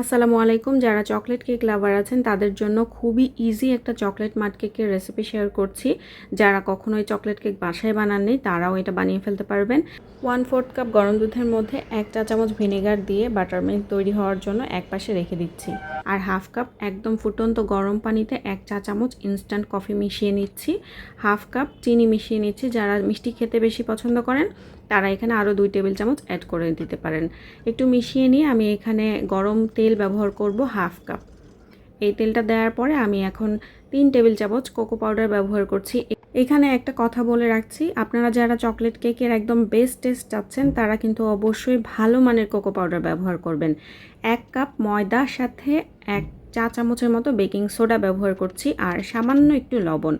আসসালামু আলাইকুম। যারা চকলেট কেক লাভার আছেন, তাদের জন্য খুবই ইজি একটা চকলেট মাট কেকের রেসিপি শেয়ার করছি। যারা কখনোই চকলেট কেক বাসায় বানান নেই তারাও এটা বানিয়ে ফেলতে পারবেন। ওয়ান ফোর্থ কাপ গরম দুধের মধ্যে এক চা চামচ ভিনেগার দিয়ে বাটার মিল্ক তৈরি হওয়ার জন্য এক পাশে রেখে দিচ্ছি। আর হাফ কাপ একদম ফুটন্ত গরম পানিতে এক চা চামচ ইনস্ট্যান্ট কফি মিশিয়ে নিচ্ছি। হাফ কাপ চিনি মিশিয়ে নিচ্ছি। যারা মিষ্টি খেতে বেশি পছন্দ করেন, তারা এখানে আরও দুই টেবিল চামচ অ্যাড করে দিতে পারেন। একটু মিশিয়ে নিয়ে আমি এখানে গরম তেল ব্যবহার করব হাফ কাপ। এই তেলটা দেওয়ার পরে আমি এখন তিন টেবিল চামচ কোকো পাউডার ব্যবহার করছি। এখানে একটা কথা বলে রাখছি, আপনারা যারা চকলেট কেকের একদম বেস্ট টেস্ট চাচ্ছেন, তারা কিন্তু অবশ্যই ভালো মানের কোকো পাউডার ব্যবহার করবেন। এক কাপ ময়দার সাথে এক চা চামচের মতো বেকিং সোডা ব্যবহার করছি, আর সামান্য একটু লবণ।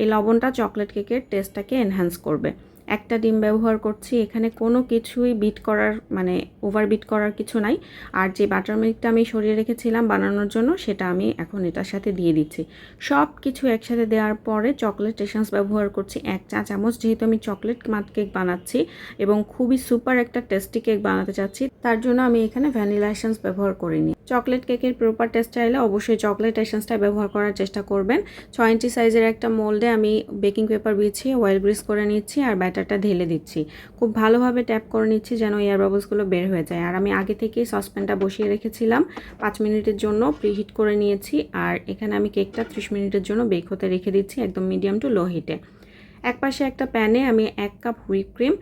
এই লবণটা চকলেট কেকের টেস্টটাকে এনহ্যান্স করবে। একটা ডিম ব্যবহার করছি, এখানে কোনো কিছুই বিট করার মানে ওভার বিট করার কিছু নাই। আর যে বাটার মিল্কটা আমি সরিয়ে রেখেছিলাম বানানোর জন্য, সেটা আমি এখন এটার সাথে দিয়ে দিচ্ছি। সব কিছু একসাথে দেওয়ার পরে চকলেট এসেন্স ব্যবহার করছি এক চা চামচ, যেহেতু আমি চকলেট মাত কেক বানাচ্ছি এবং খুবই সুপার একটা টেস্টি কেক বানাতে চাচ্ছি, তার জন্য আমি এখানে ভ্যানিলা এসেন্স ব্যবহার করিনি। চকলেট কেকের প্রপার টেস্ট চাইলে অবশ্যই চকলেট এসেন্সটা ব্যবহার করার চেষ্টা করবেন। ছয় ইঞ্চি সাইজের একটা মোল্ডে আমি বেকিং পেপার বিছিয়ে অয়েল গ্রিস করে নিচ্ছি আর ব্যাটারটা ঢেলে দিচ্ছি। খুব ভালোভাবে ট্যাপ করে নিচ্ছি যেন এয়ার বাবলসগুলো বের হয়ে যায়। আর আমি আগে থেকেই সসপ্যানটা বসিয়ে রেখেছিলাম। পাঁচ মিনিটের জন্য প্রিহিট করে নিয়েছি। আর এখানে আমি কেকটা ত্রিশ মিনিটের জন্য বেক হতে রেখে দিচ্ছি একদম মিডিয়াম টু লো হিটে এক পাশে একটা প্যানে আমি এক cup whip cream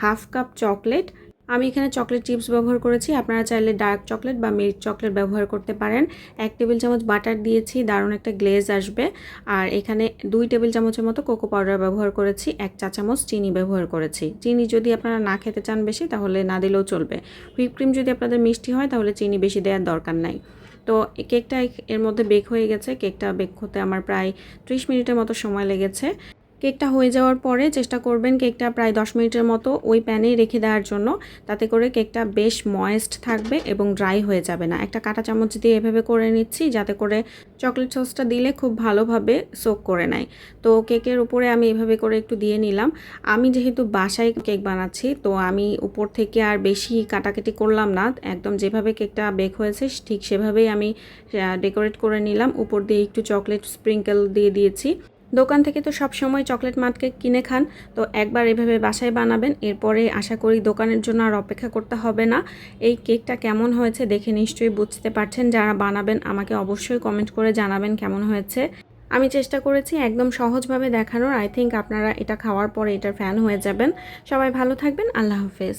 half cup chocolate আমি এখানে চকলেট চিপস ব্যবহার করেছি। আপনারা চাইলে ডার্ক চকলেট বা মিল্ক চকলেট ব্যবহার করতে পারেন। এক টেবিল চামচ বাটার দিয়েছি, দারুণ একটা গ্লেজ আসবে। আর এখানে দুই টেবিল চামচের মতো কোকো পাউডার ব্যবহার করেছি, এক চা চামচ চিনি ব্যবহার করেছি। চিনি যদি আপনারা না খেতে চান বেশি, তাহলে না দিলেও চলবে। হুইপ ক্রিম যদি আপনাদের মিষ্টি হয়, তাহলে চিনি বেশি দেওয়ার দরকার নাই। তো কেকটা এর মধ্যে বেক হয়ে গেছে। কেকটা বেক হতে আমার প্রায় ত্রিশ মিনিটের মতো সময় লেগেছে। কেকটা হয়ে যাওয়ার পরে চেষ্টা করবেন কেকটা প্রায় দশ মিনিটের মতো ওই প্যানেই রেখে দেওয়ার জন্য। তাতে করে কেকটা বেশ ময়েস্ট থাকবে এবং ড্রাই হয়ে যাবে না। একটা কাঁটা চামচ দিয়ে এভাবে করে নিচ্ছি যাতে করে চকলেট সসটা দিলে খুব ভালোভাবে সোক করে নেয়। তো কেকের উপরে আমি এভাবে করে একটু দিয়ে নিলাম। আমি যেহেতু বাসায় কেক বানাচ্ছি, তো আমি উপর থেকে আর বেশি কাটাকাটি করলাম না। একদম যেভাবে কেকটা বেক হয়েছে, ঠিক সেভাবেই আমি ডেকোরেট করে নিলাম। উপর দিয়ে একটু চকলেট স্প্রিঙ্কেল দিয়ে দিয়েছি। দোকান থেকে তো সব সময় চকলেট মাট কিনে খান, তো একবার এভাবে বাসায় বানাবেন, এরপরে আশা করি দোকানের জন্য আর অপেক্ষা করতে হবে না। এই কেকটা কেমন হয়েছে দেখে নিশ্চয়ই বুঝতে পারছেন, যারা বানাবেন আমাকে অবশ্যই কমেন্ট করে জানাবেন কেমন হয়েছে। আমি চেষ্টা করেছি একদম সহজভাবে দেখানোর, আই থিঙ্ক আপনারা এটা খাওয়ার পরে এটার ফ্যান হয়ে যাবেন। সবাই ভালো থাকবেন, আল্লাহ হাফেজ।